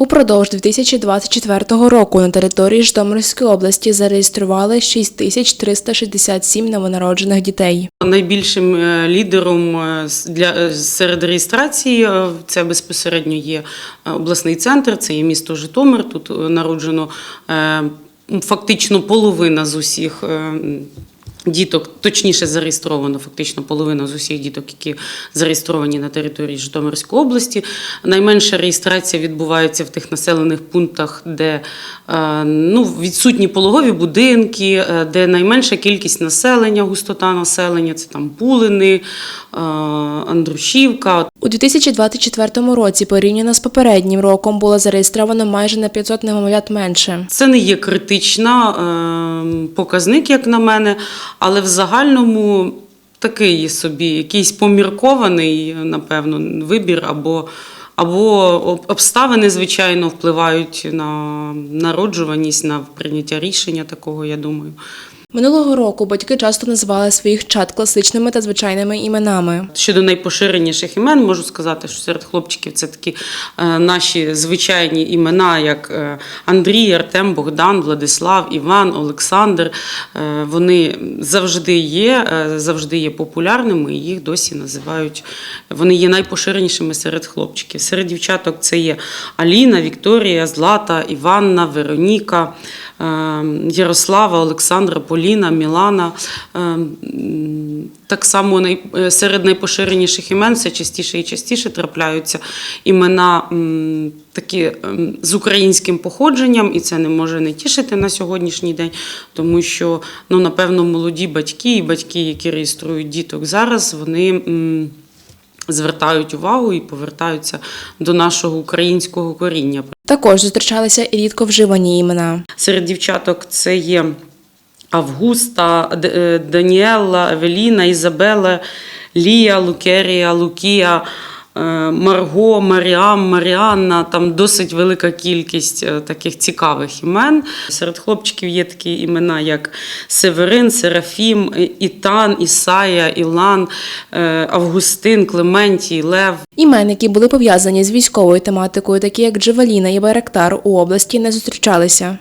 Упродовж 2024 року на території Житомирської області зареєстрували 6367 новонароджених дітей. Найбільшим е, лідером е, для е, серед реєстрації це безпосередньо є обласний центр, це є місто Житомир. Тут народжено фактично половина з усіх. Діток точніше зареєстровано фактично половина з усіх діток, які зареєстровані на території Житомирської області. Найменша реєстрація відбувається в тих населених пунктах, де е, ну, відсутні пологові будинки, е, де найменша кількість населення, густота населення це там Пулини, е, Андрушівка. У 2024 році порівняно з попереднім роком було зареєстровано майже на 500 немовлят менше. Це не є критична е, показник, як на мене, але в загальному такий собі якийсь поміркований, напевно, вибір або. Або обставини, звичайно, впливають на народжуваність, на прийняття рішення такого, я думаю. Минулого року батьки часто називали своїх чад класичними та звичайними іменами. Щодо найпоширеніших імен, можу сказати, що серед хлопчиків це такі е, наші звичайні імена, як е, Андрій, Артем, Богдан, Владислав, Іван, Олександр. Е, вони завжди є, завжди є популярними, і їх досі називають. Вони є найпоширенішими серед хлопчиків. Серед дівчаток це є Аліна, Вікторія, Злата, Іванна, Вероніка, Ярослава, Олександра, Поліна, Мілана. Е, Так само е, серед найпоширеніших імен все частіше і частіше трапляються імена такі ем, з українським походженням, і це не може не тішити на сьогоднішній день, тому що ну, напевно молоді батьки і батьки, які реєструють діток зараз, вони. Звертають увагу і повертаються до нашого українського коріння. Також зустрічалися і рідко вживані імена. Серед дівчаток це є Августа, е, Евеліна, Ізабела, Лія, Лукерія, Лукія, Марго, Маріам, Маріанна. Там досить велика кількість е, таких цікавих імен. Серед хлопчиків є такі імена, як Северин, Серафім, Ітан, Ісая, Ілан, е, Августин, Клементій, Лев. Імен, які були пов'язані з військовою тематикою, такі як Джевеліна і Байрактар, у області не зустрічалися.